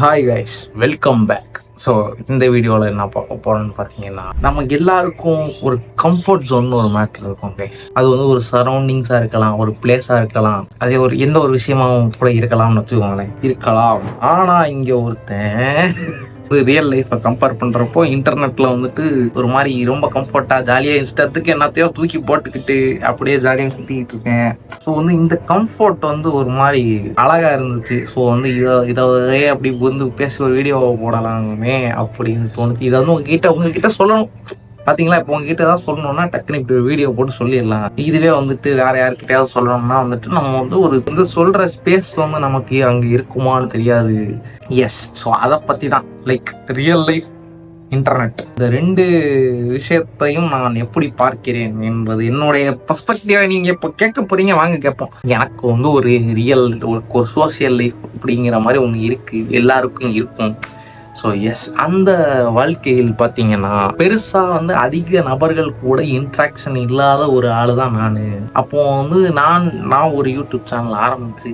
Hi guys welcome back so இந்த வீடியோவில் என்ன பார்க்க போகிறோம்னு பார்த்தீங்கன்னா நமக்கு எல்லாருக்கும் ஒரு கம்ஃபர்ட் ஜோன் ஒரு மேட்ரு இருக்கும் கைஸ் அது வந்து ஒரு சரௌண்டிங்ஸாக இருக்கலாம் ஒரு பிளேஸாக இருக்கலாம். அதே ஒரு எந்த ஒரு விஷயமாவும் கூட இருக்கலாம்னு வச்சுக்கோங்களேன். இருக்கலாம். ஆனால் இங்கே ஒருத்தன் ரியல் லைஃப்பை கம்பேர் பண்ணுறப்போ இன்டர்நெட்டில் வந்துட்டு ஒரு மாதிரி ரொம்ப கம்ஃபர்ட்டாக ஜாலியாக இன்ஸ்டத்துக்கு என்னத்தையோ தூக்கி போட்டுக்கிட்டு அப்படியே ஜாலியாக சுற்றிக்கிட்டு இருக்கேன். ஸோ வந்து இந்த கம்ஃபர்ட் வந்து ஒரு மாதிரி அழகாக இருந்துச்சு. ஸோ வந்து இதை இதை அப்படி வந்து பேசி ஒரு வீடியோ போடலாமே அப்படின்னு தோணுச்சு. இதை வந்து உங்ககிட்ட உங்ககிட்ட சொல்லணும். பாத்தீங்களா இப்போ உங்ககிட்ட ஏதாவது சொல்லணும்னா டக்குனு இப்படி ஒரு வீடியோ போட்டு சொல்லிடலாம். இதுவே வந்துட்டு வேற யாருக்கிட்டயாவது சொல்லணும்னா வந்துட்டு நம்ம வந்து ஒரு வந்து சொல்ற ஸ்பேஸ் வந்து நமக்கு அங்க இருக்குமான்னு தெரியாது. எஸ் ஸோ அதை பத்தி தான் லைக் ரியல் லைஃப் இன்டர்நெட் இந்த ரெண்டு விஷயத்தையும் நான் எப்படி பார்க்கிறேன் என்பது என்னுடைய பர்ஸ்பெக்டிவா நீங்க இப்போ கேட்க போறீங்க வாங்க கேட்போம். எனக்கு வந்து ஒரு ரியல் ஒரு சோஷியல் லைஃப் அப்படிங்கிற மாதிரி ஒன்று இருக்கு. எல்லாருக்கும் இருக்கும். ஸோ எஸ் அந்த வாழ்க்கையில் பார்த்தீங்கன்னா பெருசாக வந்து அதிக நபர்கள் கூட இன்ட்ராக்ஷன் இல்லாத ஒரு ஆள் தான் நான். அப்போ வந்து நான் நான் ஒரு யூடியூப் சேனல் ஆரம்பிச்சு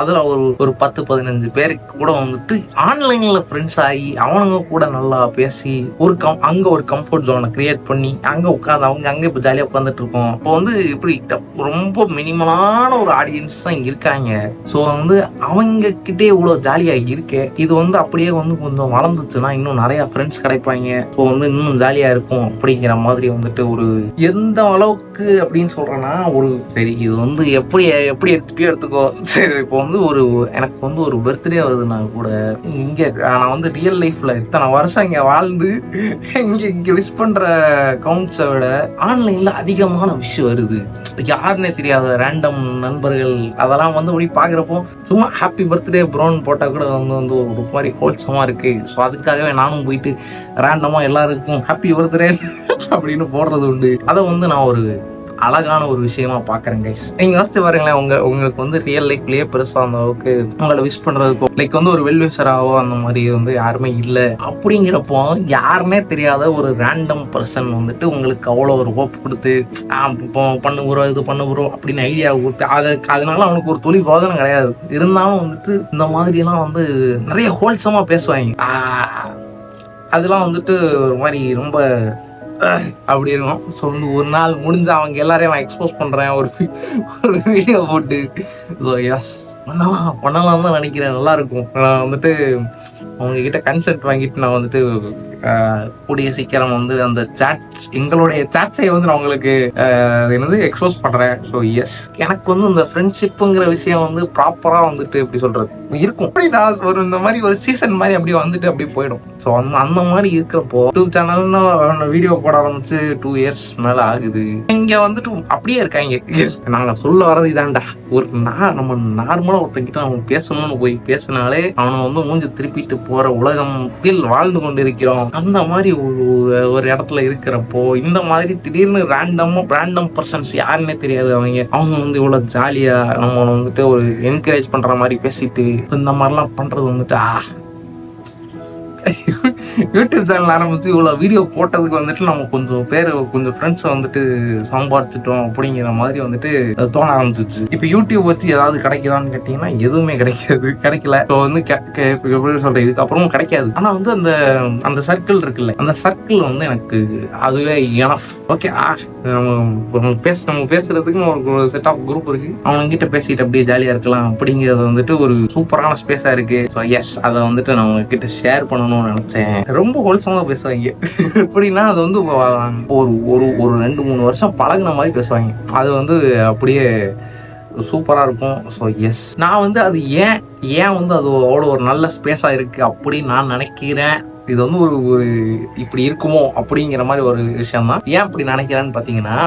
அதில் ஒரு ஒரு பத்து பதினஞ்சு பேருக்கு கூட வந்துட்டு ஆன்லைனில் ஃப்ரெண்ட்ஸ் ஆகி அவனுங்க கூட நல்லா பேசி ஒரு கம் அங்கே ஒரு கம்ஃபர்ட் ஜோனை கிரியேட் பண்ணி அங்கே உட்காந்து அவங்க அங்கே இப்போ ஜாலியாக உட்காந்துட்டு இருக்கோம். இப்போ வந்து இப்படி ரொம்ப மினிமலான ஒரு ஆடியன்ஸ் தான் இருக்காங்க. ஸோ வந்து அவங்க கிட்டே இவ்வளோ ஜாலியாக இருக்கே. இது வந்து அப்படியே வந்து கொஞ்சம் வளர்ந்துச்சுன்னா இன்னும் நிறைய ஃப்ரெண்ட்ஸ் கிடைப்பாங்க. ஸோ வந்து இன்னும் ஜாலியாக இருக்கும் அப்படிங்கிற மாதிரி வந்துட்டு ஒரு எந்த அளவுக்கு அப்படின்னு சொல்றேன்னா ஒரு சரி இது வந்து எப்படி எப்படி எடுத்துக்கோ எடுத்துக்கோ. சரி இப்போ வந்து ஒரு எனக்கு வந்து ஒரு பர்த்டே வருதுன்னா கூட இங்கே நான் வந்து ரியல் லைஃப்ல இத்தனை வருஷம் இங்கே வாழ்ந்து இங்கே இங்கே விஷ் பண்ற கவுண்ட்ஸை விட ஆன்லைன்ல அதிகமான விஷ் வருது. யாருன்னே தெரியாத ரேண்டம் நண்பர்கள் அதெல்லாம் வந்து அப்படி பார்க்குறப்போ சும்மா ஹாப்பி பர்த்டே ப்ரோன் போட்டால் கூட வந்து வந்து ஒரு மாதிரி ஹோல்சமாக இருக்கு ஸோ அதுக்காகவே நானும் போயிட்டு ரேண்டமாக எல்லாருக்கும் ஹாப்பி பர்த்டே அப்படின்னு போடுறது உண்டு. அதை வந்து நான் ஒரு அழகான ஒரு விஷயமா பாக்குறேன் கைஸ் நீங்க யோசித்து பாருங்களேன் உங்க உங்களுக்கு வந்து ரியல் லைஃப்லயே பெருசா அந்த அளவுக்கு உங்களை விஷ் பண்றதுக்கோ லைக் வந்து ஒரு வெல்விஷராவோ அந்த மாதிரி வந்து யாருமே இல்லை. அப்படிங்கிறப்போ யாருமே தெரியாத ஒரு ரேண்டம் பர்சன் வந்துட்டு உங்களுக்கு அவ்வளோ ஒரு ஹோப் கொடுத்து இப்போ பண்ணு ப்ரோ இது பண்ணு ப்ரோ அப்படின்னு ஐடியா கொடுத்து அது அதனால அவனுக்கு ஒரு தொழில் போதனை கிடையாது. இருந்தாலும் வந்துட்டு இந்த மாதிரி எல்லாம் வந்து நிறைய ஹோல்சமா பேசுவாங்க. அதெல்லாம் வந்துட்டு ஒரு மாதிரி ரொம்ப அப்படி இருக்கும். ஸோ வந்து ஒரு நாள் முடிஞ்சு அவங்க எல்லாரையும் நான் எக்ஸ்போஸ் பண்ணுறேன் ஒரு ஒரு வீடியோ போட்டு. ஸோ எஸ் பண்ணலாம். பண்ணலாம் தான் நினைக்கிறேன். நல்லா இருக்கும். நான் வந்துட்டு அவங்க கிட்ட கன்சென்ட் வாங்கிட்டு நான் வந்துட்டு கூடிய சீக்கிரம் வந்து அந்த சாட்ஸ் எங்களுடைய சாட்ஸை வந்து நான் உங்களுக்கு அது என்னது எக்ஸ்போஸ் பண்ணுறேன் ஸோ எஸ் எனக்கு வந்து இந்த ஃப்ரெண்ட்ஷிப்புங்கிற விஷயம் வந்து ப்ராப்பராக வந்துட்டு எப்படி சொல்கிறது இருக்கும். அப்படி நான் ஒரு இந்த மாதிரி ஒரு சீசன் மாதிரி அப்படியே வந்துட்டு அப்படியே போயிடும். ஸோ அந்த அந்த மாதிரி இருக்கிறப்போ யூடியூப் சேனல்னு வீடியோ போட ஆரம்பிச்சு டூ இயர்ஸ் மேலே ஆகுது. இங்கே வந்துட்டு அப்படியே இருக்காங்க. நாங்கள் சொல்ல வரது இதாண்டா ஒரு நான் நம்ம நார்மலாக ஒருத்தங்கிட்ட நம்ம பேசணும்னு போய் பேசினாலே அவனை வந்து மூஞ்சி திருப்பிட்டு போற உலகத்தில் வாழ்ந்து கொண்டு இருக்கிறோம் அந்த மாதிரி ஒரு ஒரு இடத்துல இருக்கிறப்போ இந்த மாதிரி திடீர்னு ரேண்டமாக ரேண்டம் பர்சன்ஸ் யாருன்னே தெரியாது அவங்க. அவங்க வந்து இவ்வளோ ஜாலியாக நம்ம வந்துட்டு ஒரு என்கரேஜ் பண்ணுற மாதிரி பேசிட்டு இப்ப இந்த மாதிரிலாம் பண்றது வந்துட்டு ஆ யூடியூப் சேனல் ஆரம்பித்து இவ்வளோ வீடியோ போட்டதுக்கு வந்துட்டு நம்ம கொஞ்சம் பேர் கொஞ்சம் ஃப்ரெண்ட்ஸை வந்துட்டு சம்பாதிச்சிட்டோம் அப்படிங்கிற மாதிரி வந்துட்டு அது தோண ஆரம்பிச்சிச்சு. இப்போ யூடியூப் வச்சு ஏதாவது கிடைக்குதான்னு கேட்டிங்கன்னா எதுவுமே கிடைக்காது. கிடைக்கல. இப்போ வந்து எப்படி சொல்கிறேன் இதுக்கப்புறமும் கிடைக்காது. ஆனால் வந்து அந்த அந்த சர்க்கிள் இருக்குல்ல அந்த சர்க்கிள் வந்து எனக்கு அதுவே எனஃப் ஓகே ஆ நம்ம பேச நம்ம பேசுறதுக்கு ஒரு செட் ஆஃப் குரூப் இருக்கு. அவங்க கிட்ட பேசிட்டு அப்படியே ஜாலியா இருக்கலாம் அப்படிங்கிறது வந்துட்டு ஒரு சூப்பரான ஸ்பேஸா இருக்கு. ஸோ எஸ் அதை வந்துட்டு நான் உங்ககிட்ட ஷேர் பண்ணணும்னு நினைச்சேன். ரொம்ப ஹோல்சமா பேசுவாங்க. எப்படின்னா அது வந்து ஒரு ஒரு ஒரு ரெண்டு மூணு வருஷம் பழகுன மாதிரி பேசுவாங்க. அது வந்து அப்படியே சூப்பராக இருக்கும். ஸோ எஸ் நான் வந்து அது ஏன் ஏன் வந்து அது அவ்வளோ ஒரு நல்ல ஸ்பேஸாக இருக்குது அப்படின்னு நான் நினைக்கிறேன். இது வந்து ஒரு ஒரு இப்படி இருக்குமோ அப்படிங்கிற மாதிரி ஒரு விஷயம் தான் ஏன் இப்படி நினைக்கிறேன்னு பார்த்தீங்கன்னா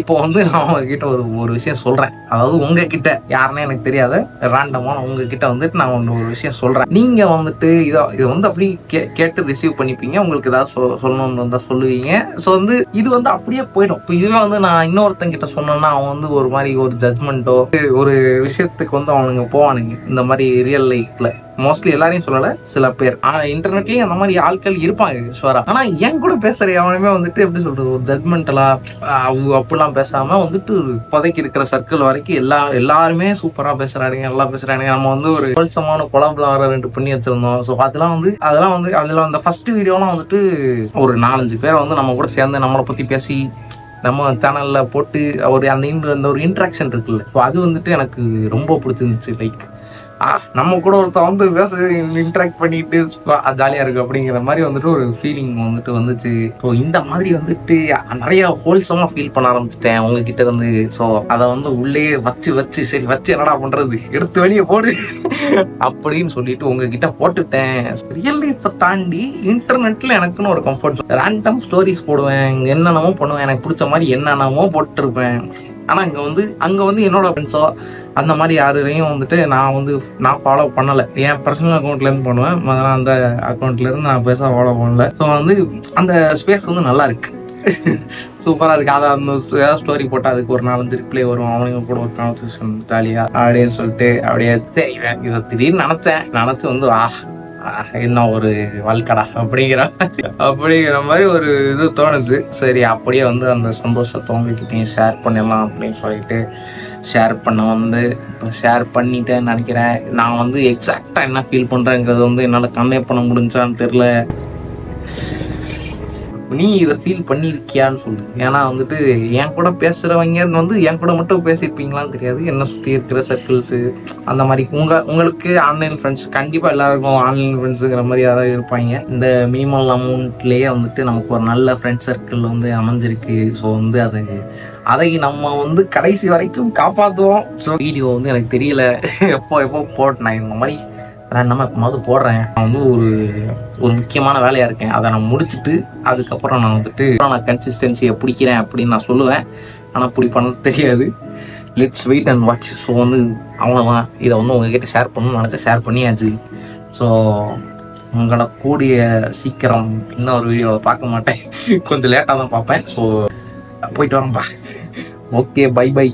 இப்போ வந்து நான் உங்ககிட்ட ஒரு ஒரு விஷயம் சொல்கிறேன் அதாவது உங்ககிட்ட யாருன்னே எனக்கு தெரியாத. ரேண்டமாக உங்ககிட்ட வந்துட்டு நான் ஒன்று ஒரு விஷயம் சொல்கிறேன் நீங்கள் வந்துட்டு இதை இதை வந்து அப்படி கே கேட்டு ரிசீவ் பண்ணிப்பீங்க. உங்களுக்கு ஏதாவது சொ சொல்லணும்னு இருந்தால் சொல்லுவீங்க. ஸோ வந்து இது வந்து அப்படியே போயிடும். இப்போ இதுவே வந்து நான் இன்னொருத்தங்கிட்ட சொன்னேன்னா அவன் வந்து ஒரு மாதிரி ஒரு ஜட்மெண்ட்டோ ஒரு விஷயத்துக்கு வந்து அவனுங்க போவானுங்க. இந்த மாதிரி ரியல் லைஃப்பில் மோஸ்ட்லி எல்லாரையும் சொல்லல. சில பேர். ஆனால் இன்டர்நெட்லயும் அந்த மாதிரி ஆட்கள் இருப்பாங்க ஷுவரா ஆனா என் கூட பேசுற எவனுமே வந்துட்டு எப்படி சொல்றது ஒரு அவங்க அப்படிலாம் பேசாம வந்துட்டு புதைக்கி இருக்கிற சர்க்கிள் வரைக்கும் எல்லா எல்லாருமே சூப்பரா பேசுறானுங்க நல்லா பேசுறானுங்க. நம்ம வந்து ஒரு கொல்சமான கொலாபுல வர ரெண்டு பண்ணி வச்சிருந்தோம். ஸோ அதெல்லாம் வந்து அதெல்லாம் வந்து அதுல அந்த ஃபர்ஸ்ட் வீடியோலாம் வந்துட்டு ஒரு நாலஞ்சு பேரை வந்து நம்ம கூட சேர்ந்து நம்மளை பத்தி பேசி நம்ம சேனல்ல போட்டு ஒரு அந்த அந்த ஒரு இன்ட்ராக்ஷன் இருக்குல்ல. ஸோ அது வந்துட்டு எனக்கு ரொம்ப பிடிச்சிருந்துச்சு லைக் நம்ம கூட ஒருத்தன் வந்து பேச இன்ட்ராக்ட் பண்ணிட்டு ஜாலியாக இருக்கு அப்படிங்கிற மாதிரி வந்துட்டு ஒரு ஃபீலிங் வந்துட்டு வந்துச்சு. ஸோ இந்த மாதிரி வந்துட்டு நிறைய ஹோல்சமாக ஃபீல் பண்ண ஆரம்பிச்சிட்டேன் உங்ககிட்ட இருந்து. ஸோ அதை வந்து உள்ளே வச்சு வச்சு சரி வச்சு என்னடா பண்றது? எடுத்து வெளியே போடு. அப்படின்னு சொல்லிட்டு உங்ககிட்ட போட்டுட்டேன். ரியல் லைஃப்பை தாண்டி இன்டர்நெட்ல எனக்குன்னு ஒரு கம்ஃபர்ட் ரேண்டம் ஸ்டோரிஸ் போடுவேன். என்னென்னமோ பண்ணுவேன். எனக்கு பிடிச்ச மாதிரி என்னென்னமோ போட்டிருப்பேன். ஆனால் இங்கே வந்து அங்கே வந்து என்னோட ஃப்ரெண்ட்ஸோ அந்த மாதிரி யாரையும் வந்துட்டு நான் வந்து நான் ஃபாலோ பண்ணலை. என் பர்சனல் அக்கௌண்ட்லேருந்து பண்ணுவேன். முதல்ல அந்த அக்கௌண்ட்லேருந்து நான் பெருசாக ஃபாலோ பண்ணல. ஸோ வந்து அந்த ஸ்பேஸ் வந்து நல்லா இருக்கு. சூப்பராக இருக்கு. அதை அந்த ஏதாவது ஸ்டோரி போட்டால் அதுக்கு ஒரு நாலஞ்சு ரிப்ளை வரும். அவனுங்க கூட ஒரு கான்வர்சேஷன் ஜாலியாக அப்படின்னு சொல்லிட்டு அப்படியே சரி இதை திடீர்னு நினச்சேன். நினச்சி வந்து ஆஹ் இன்னும் என்ன ஒரு வாழ்க்கடா அப்படிங்கிற அப்படிங்கிற மாதிரி ஒரு இது தோணுச்சு சரி அப்படியே வந்து அந்த சந்தோஷத்தை உங்ககிட்டையும் ஷேர் பண்ணிடலாம் அப்படின்னு சொல்லிட்டு ஷேர் பண்ண வந்து ஷேர் பண்ணிட்டேன்னு நினைக்கிறேன். நான் வந்து எக்ஸாக்டாக என்ன ஃபீல் பண்ணுறேங்கிறது வந்து என்னால் கன்வே பண்ண முடிஞ்சான்னு தெரில நீ இதை ஃபீல் பண்ணியிருக்கியான்னு சொல்லு. ஏன்னா வந்துட்டு என் கூட பேசுகிறவங்க வந்து என் கூட மட்டும் பேசியிருப்பீங்களான்னு தெரியாது. என்னை சுற்றி இருக்கிற சர்க்கிள்ஸு அந்த மாதிரி. உங்கள் உங்களுக்கு ஆன்லைன் ஃப்ரெண்ட்ஸ் கண்டிப்பாக எல்லாருக்கும் ஆன்லைன் ஃப்ரெண்ட்ஸுங்கிற மாதிரி யாராவது இருப்பாங்க. இந்த மினிமம் அமௌண்ட்லேயே வந்துட்டு நமக்கு ஒரு நல்ல ஃப்ரெண்ட் சர்க்கிள் வந்து அமைஞ்சிருக்கு. ஸோ வந்து அது அதை நம்ம வந்து கடைசி வரைக்கும் காப்பாற்றுவோம் ஸோ வீடியோ வந்து எனக்கு தெரியல. எப்போ எப்போ போட்டேன் இந்த மாதிரி ரேண்டமாக மது போடுறேன். நான் வந்து ஒரு ஒரு முக்கியமான வேலையாக இருக்கேன். அதை நான் முடிச்சுட்டு அதுக்கப்புறம் நான் வந்துட்டு நான் கன்சிஸ்டன்சியை பிடிக்கிறேன் அப்படின்னு நான் சொல்லுவேன். ஆனால் பிடிப்பானது தெரியாது. Let's wait and watch so வந்து அவ்வளோதான் இதை வந்து உங்ககிட்ட ஷேர் பண்ணணும்னு நினச்சா ஷேர் பண்ணியாச்சு. ஸோ உங்களை கூடிய சீக்கிரம் இன்னும் ஒரு வீடியோவில் பார்க்க மாட்டேன். கொஞ்சம் லேட்டாக தான் பார்ப்பேன். ஸோ போயிட்டு வரேன்ப்பா ஓகே பை பை